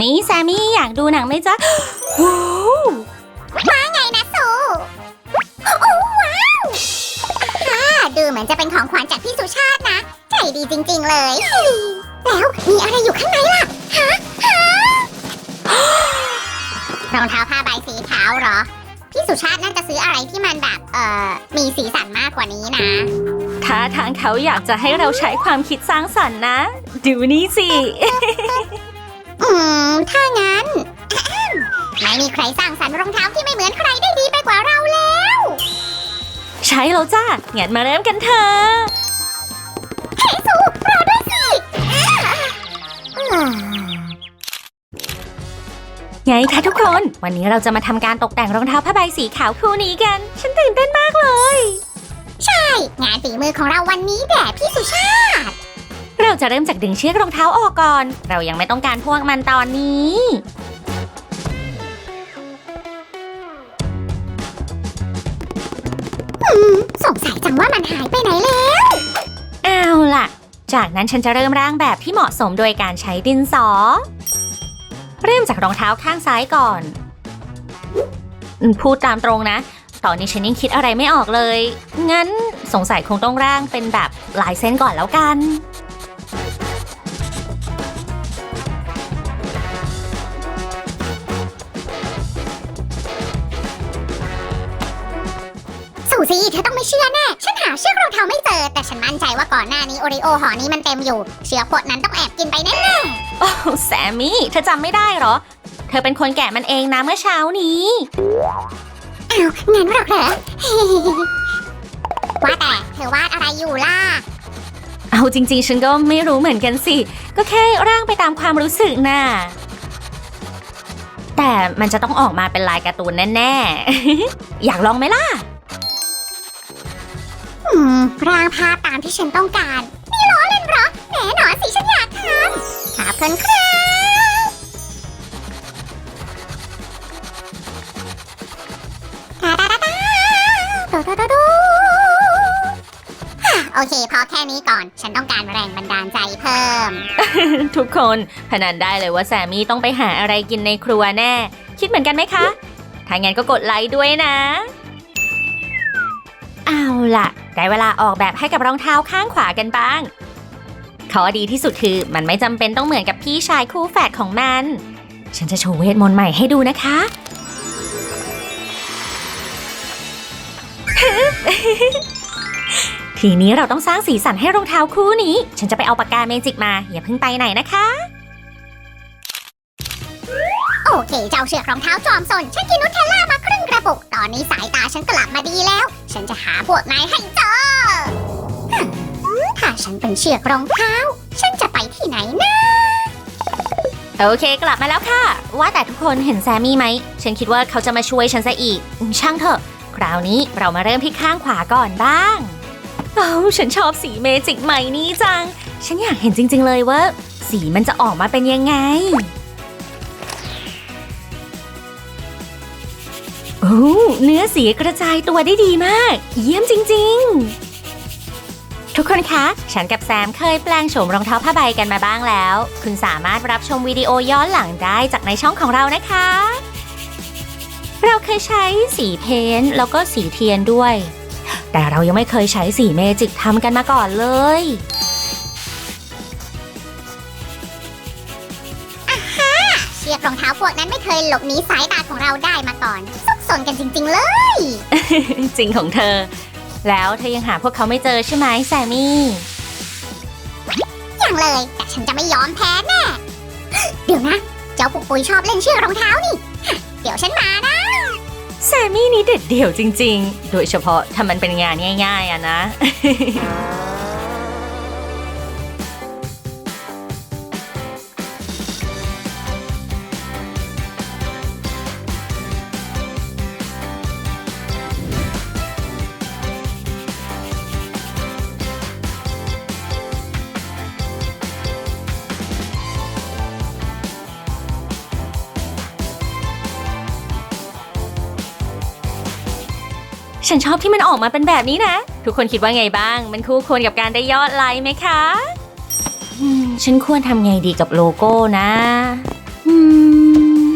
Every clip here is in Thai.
นี่แซมมี่อยากดูหนังไหมจ๊ะว้าวไงนะสูโอ้ว้าวอ่าดูเหมือนจะเป็นของขวัญจากพี่สุชาตินะ ใจดีจริง ๆ เลย แล้วมีอะไรอยู่ข้างในล่ะ ฮะ ฮะ รองเท้าผ้าใบสีขาวเหรอ พี่สุชาติน่าจะซื้ออะไรที่มันแบบ เอ่อ มีสีสันมากกว่านี้นะถ้าทางเขาอยากจะให้เราใช้ความคิดสร้างสรรค์นะ ดูนี่สิ อืม ถ้างั้น ไม่มีใครสร้างสรรค์รองเท้าที่ไม่เหมือนใครได้ดีไปกว่าเราแล้ว ใช้แล้วจ้างั้นมาเริ่มกันเถอะเฮ้สูรอด้วยสิอ่าไงคะทุกคน วันนี้เราจะมาทำการตกแต่งรองเท้าผ้าใบสีขาวคู่นี้กัน ฉันตื่นเต้นมากเลย ใช่ งานฝีมือของเราวันนี้แด่พี่สุชาติ เราจะเริ่มจากดึงเชือกรองเท้าออกก่อน เรายังไม่ต้องการพวกมันตอนนี้สงสัยจังว่ามันหายไปไหนแล้ว เอาล่ะ จากนั้นฉันจะเริ่มร่างแบบที่เหมาะสมโดยการใช้ดินสอ เริ่มจากรองเท้าข้างซ้ายก่อนอืมพูดตามตรงนะ ตอนนี้ฉันยังคิดอะไรไม่ออกเลย งั้นสงสัยคงต้องร่างเป็นแบบลายเส้นก่อนแล้วกัน ซี่เธอต้องไม่เชื่อแน่ ฉันหาเชือกรองเท้าไม่เจอ แต่ฉันมั่นใจว่าก่อนหน้านี้โอริโอห่อนี้มันเต็มอยู่ เชือกพวกนั้นต้องแอบกินไปแน่โอ้แซมมี่เธอจำไม่ได้เหรอ เธอเป็นคนแกะมันเองนะเมื่อเช้านี้ๆอ้าวงั้นหรอกเหรอ ว่าแต่เธอวาดอะไรอยู่ล่ะ เอาจริง ๆ ฉันก็ไม่รู้เหมือนกันสิ ก็แค่ร่างไปตามความรู้สึกน่ะแต่มันจะต้องออกมาเป็นลายการ์ตูนแน่ๆ อยากลองไหมล่ะ ร่างภาพตามที่ฉันต้องการนี่ล้อเล่นหรอแหมหนอสิฉันอยากทำขอบคุณครับตาตาตาตาดูดูาโอเค พอแค่นี้ก่อน ฉันต้องการแรงบันดาลใจเพิ่ม ทุกคนพนันได้เลยว่าแซมมี่ต้องไปหาอะไรกินในครัวแน่ คิดเหมือนกันไหมคะ ถ้างั้นก็กดไลค์ด้วยนะ เอาล่ะ ได้เวลาออกแบบให้กับรองเท้าข้างขวากันบ้าง ข้อดีที่สุดคือมันไม่จำเป็นต้องเหมือนกับพี่ชายคู่แฝดของมัน ฉันจะโชว์เวทมนต์ใหม่ให้ดูนะคะ ทีนี้เราต้องสร้างสีสันให้รองเท้าคู่นี้ ฉันจะไปเอาปากกาเมจิกมา อย่าเพิ่งไปไหนนะคะ โอเค เจ้าเชือกรองเท้าจอมสน ฉันกินนุทเทลล่ามา ปุก ตอนนี้สายตาฉันกลับมาดีแล้ว ฉันจะหาพวกนายให้เจอฮึ่มถ้าฉันเป็นเชือกรองเท้า ฉันจะไปที่ไหนนะ โอเคกลับมาแล้วค่ะ ว่าแต่ทุกคนเห็นแซมมี่ไหม ฉันคิดว่าเขาจะมาช่วยฉันซะอีกอืมช่างเถอะ คราวนี้เรามาเริ่มที่ข้างขวาก่อนบ้างเอ้าฉันชอบสีเมจิกใหม่นี้จัง ฉันอยากเห็นจริง ๆ เลยว่า สีมันจะออกมาเป็นยังไง โอ้เนื้อสีกระจายตัวได้ดีมาก เยี่ยมจริง ๆ ทุกคนคะ ฉันกับแซมเคยแปลงโฉมรองเท้าผ้าใบกันมาบ้างแล้ว คุณสามารถรับชมวิดีโอย้อนหลังได้จากในช่องของเรานะคะ เราเคยใช้สีเพ้นแล้วก็สีเทียนด้วย แต่เรายังไม่เคยใช้สีเมจิกทำกันมาก่อนเลย ชือกรองเท้าพวกนั้นไม่เคยหลบหนีสายตาของเราได้มาก่อนซุกซนกันจริง ๆ เลย จริงของเธอ แล้วเธอยังหาพวกเขาไม่เจอใช่ไหมแซมมี่ อย่างเลย แต่ฉันจะไม่ยอมแพ้แน่เดี๋ยวนะ เจ้าปุกปุยชอบเล่นเชือกรองเท้านี่ เดี๋ยวฉันมานะ แซมมี่นี่เด็ดเดี่ยวจริง ๆ โดยเฉพาะถ้ามันเป็นงานง่าย ๆอะนะ ฉันชอบที่มันออกมาเป็นแบบนี้นะ ทุกคนคิดว่าไงบ้าง มันคู่ควรกับการได้ยอดไลค์ไหมคะอืมฉันควรทำไงดีกับโลโก้นะอืม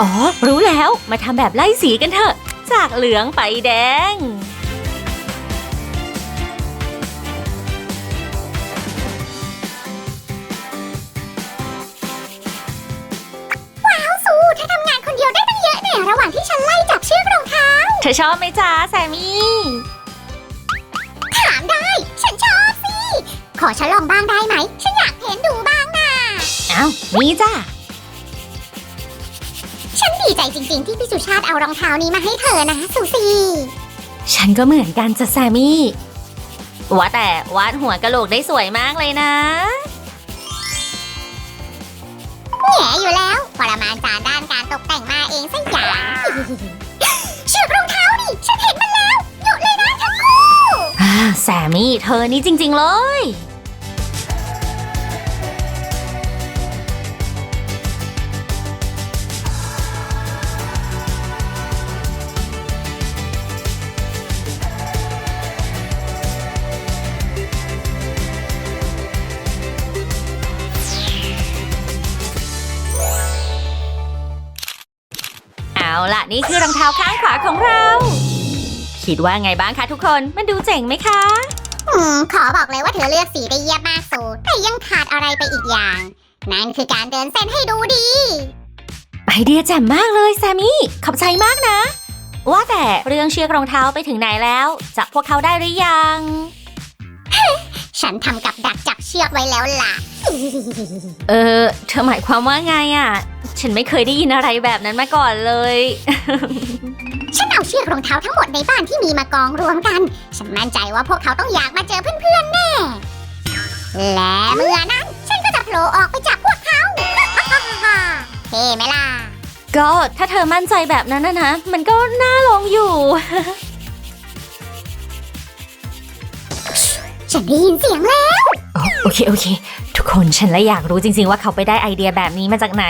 อ๋อ รู้แล้วมาทำแบบไล่สีกันเถอะ จากเหลืองไปแดง ธอชอบไหมจ๊ะแซมมี่ ถามได้ ฉันชอบสิ ขอฉันลองบ้างได้ไหม ฉันอยากเห็นดูบ้างนะเอ้านี่จ้ะ ฉันดีใจจริง ๆ ที่พี่สุชาติเอารองเท้านี้มาให้เธอนะสุซีฉันก็เหมือนกันจ้ะแซมมี่ ว่าแต่วาดหัวกะโหลกได้สวยมากเลยนะแหงอยู่แล้วปรมาจารย์ด้านการตกแต่งมาเองสักอย่างเชือกรองเท้านี่ ฉันเห็นมันแล้วหยุดเลยนะทั้งคู่อ่าแซมมี่เธอนี่จริง ๆ เลย นี่คือรองเท้าข้างขวาของเรา คิดว่าไงบ้างคะทุกคน มันดูเจ๋งไหมคะ อืมขอบอกเลยว่าเธอเลือกสีได้เยี่ยมมากสูแต่ยังขาดอะไรไปอีกอย่าง นั่นคือการเดินเส้นให้ดูดี ไอเดียแจ่มมากเลยแซมมี่ขอบใจมากนะ ว่าแต่เรื่องเชือกรองเท้าไปถึงไหนแล้วจับพวกเขาได้หรือยัง ฉันทำกับดักจับเชือกไว้แล้วล่ะ เออ เธอหมายความว่าไงอะ่ะ ฉันไม่เคยได้ยินอะไรแบบนั้นมาก่อนเลย ฉันเอาเชือกรองเท้าทั้งหมดในบ้านที่มีมากองรวมกัน ฉันมั่นใจว่าพวกเขาต้องอยากมาเจอเพื่อนๆแน่ และเมื่อนั้น ฉันก็จะโผล่ออกไปจับพวกเขา เท่ไหมล่ะ ก็ถ้าเธอมั่นใจแบบนั้นนะนะ มันก็น่าลองอยู่ ฉันได้ยินเสียงแล้ว โอเค โอเค ทุกคนฉันและอยากรู้จริง ๆ ว่าเขาไปได้ไอเดียแบบนี้มาจากไหน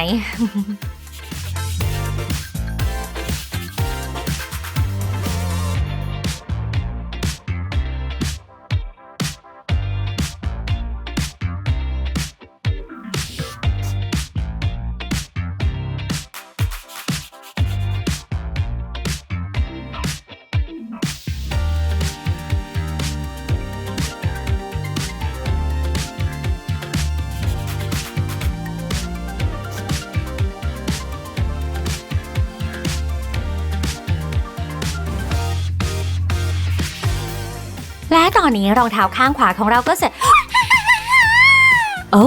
อนนี้รองเท้าข้างขวาของเราก็เสร็จ โอ้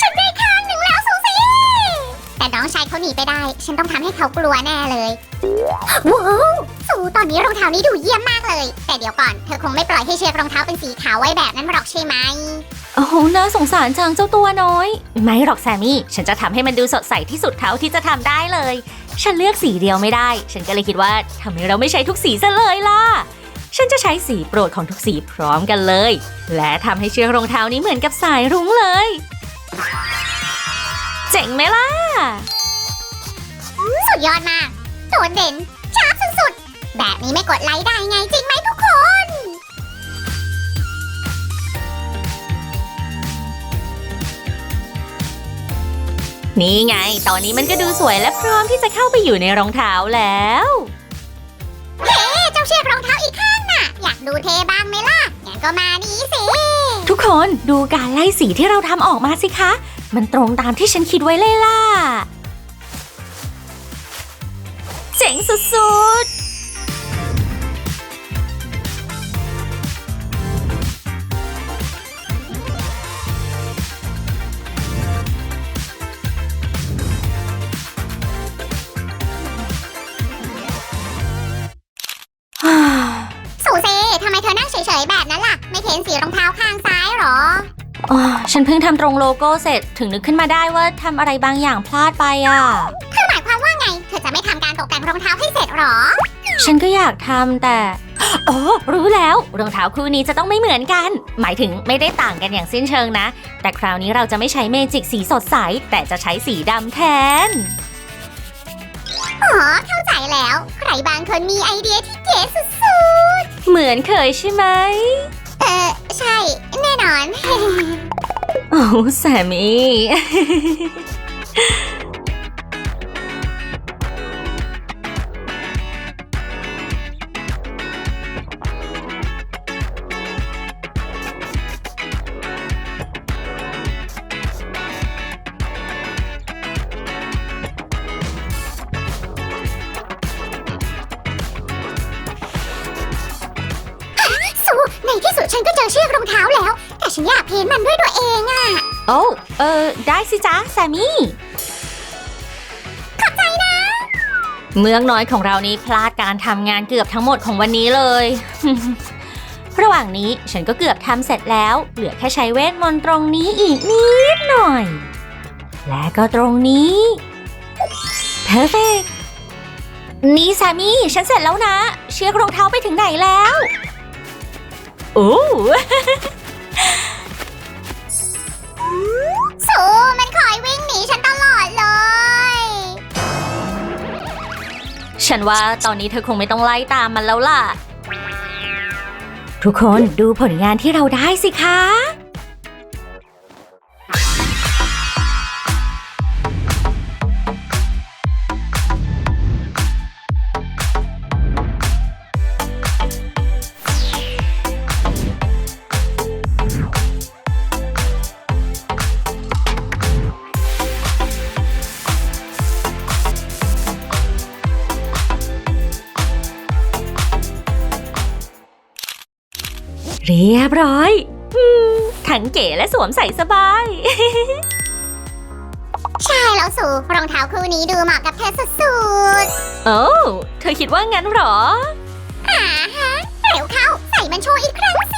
ฉันได้ข้างหนึ่งแล้วสูสีแต่น้องชายเขาหนีไปได้ ฉันต้องทำให้เขากลัวแน่เลยว้าวสูตอนนี้รองเท้านี้ดูเยี่ยมมากเลย แต่เดี๋ยวก่อนเธอคงไม่ปล่อยให้เชือกรองเท้าเป็นสีขาวไว้แบบนั้นหรอกใช่ไหมโอ้โหน่าสงสารจังเจ้าตัวน้อย ไม่หรอกแซมมี่ ฉันจะทำให้มันดูสดใสที่สุดเท่าที่จะทำได้เลย ฉันเลือกสีเดียวไม่ได้ ฉันก็เลยคิดว่าทำไมเราไม่ใช้ทุกสีซะเลยล่ะ ฉันจะใช้สีโปรดของทุกสีพร้อมกันเลย และทำให้เชือกรองเท้านี้เหมือนกับสายรุ้งเลย เจ๋งไหมล่ะ สุดยอดมากโดดเด่นช้าบสุดๆ แบบนี้ไม่กดไลค์ได้ไงจริงไหมทุกคนนี่ไง ตอนนี้มันก็ดูสวยและพร้อมที่จะเข้าไปอยู่ในรองเท้าแล้ว ดูเทบ้างไหมล่ะงั้นก็มานี้สิ ทุกคนดูการไล่สีที่เราทำออกมาสิคะ มันตรงตามที่ฉันคิดไว้เลยล่ะ เจ๋งสุดๆ เพ้นสีรองเท้าข้างซ้ายหรอ อ๋อ ฉันเพิ่งทำตรงโลโก้เสร็จถึงนึกขึ้นมาได้ว่าทำอะไรบางอย่างพลาดไปอะ เธอหมายความว่าไง เธอจะไม่ทำการตกแต่งรองเท้าให้เสร็จหรอ ฉันก็อยากทำแต่อ๋อรู้แล้ว รองเท้าคู่นี้จะต้องไม่เหมือนกัน หมายถึงไม่ได้ต่างกันอย่างสิ้นเชิงนะ แต่คราวนี้เราจะไม่ใช้เมจิกสีสดใส แต่จะใช้สีดำแทน อ๋อ เข้าใจแล้ว ใครบางคนมีไอเดียที่เก๋สุดเหมือนเคยใช่ไหมๆเอ อใช่ แน่นอน โอ้แซมมี่ รองเท้าแล้ว แต่ฉันอยากเพ้นมันด้วยตัวเองอะโอ้เออ ได้สิจ๊ะแซมมี่ขอบใจนะเมืองน้อยของเรานี้พลาดการทำงานเกือบทั้งหมดของวันนี้เลย ระหว่างนี้ฉันก็เกือบทำเสร็จแล้ว เหลือแค่ใช้เวทมนต์ตรงนี้อีกนิดหน่อย และก็ตรงนี้ perfect นี่แซมมี่ ฉันเสร็จแล้วนะ เชือกรองเท้าไปถึงไหนแล้ว โอ้ ฉันว่าตอนนี้เธอคงไม่ต้องไล่ตามมันแล้วล่ะ ทุกคนดูผลงานที่เราได้สิคะ รียบร้อยอืมทั้งเก๋และสวมใส่สบาย ใช่แล้วสูรองเท้าคู่นี้ดูเหมาะกับเธอสุดโอ้ เธอคิดว่างั้นเหรอๆอ่าฮะเร็วเข้า ใส่มันโชว์อีกครั้งสิ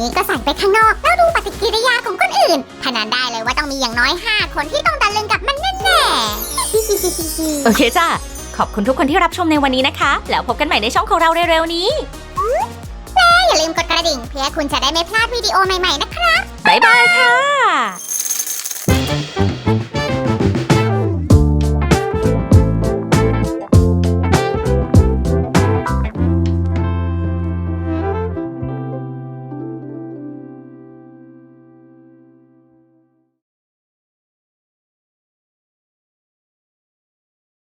นี้ก็ใส่ไปข้างนอก แล้วดูปฏิกิริยาของคนอื่นพนันได้เลยว่าต้องมีอย่างน้อย 5 คนที่ต้องตะลึงกับมันแน่ๆโอเคจ้ะขอบคุณทุกคนที่รับชมในวันนี้นะคะ แล้วพบกันใหม่ในช่องของเราเร็วๆนี้อย่าลืมกดกระดิ่ง เพื่อคุณจะได้ไม่พลาดวิดีโอใหม่ๆนะคะบ๊ายบายค่ะ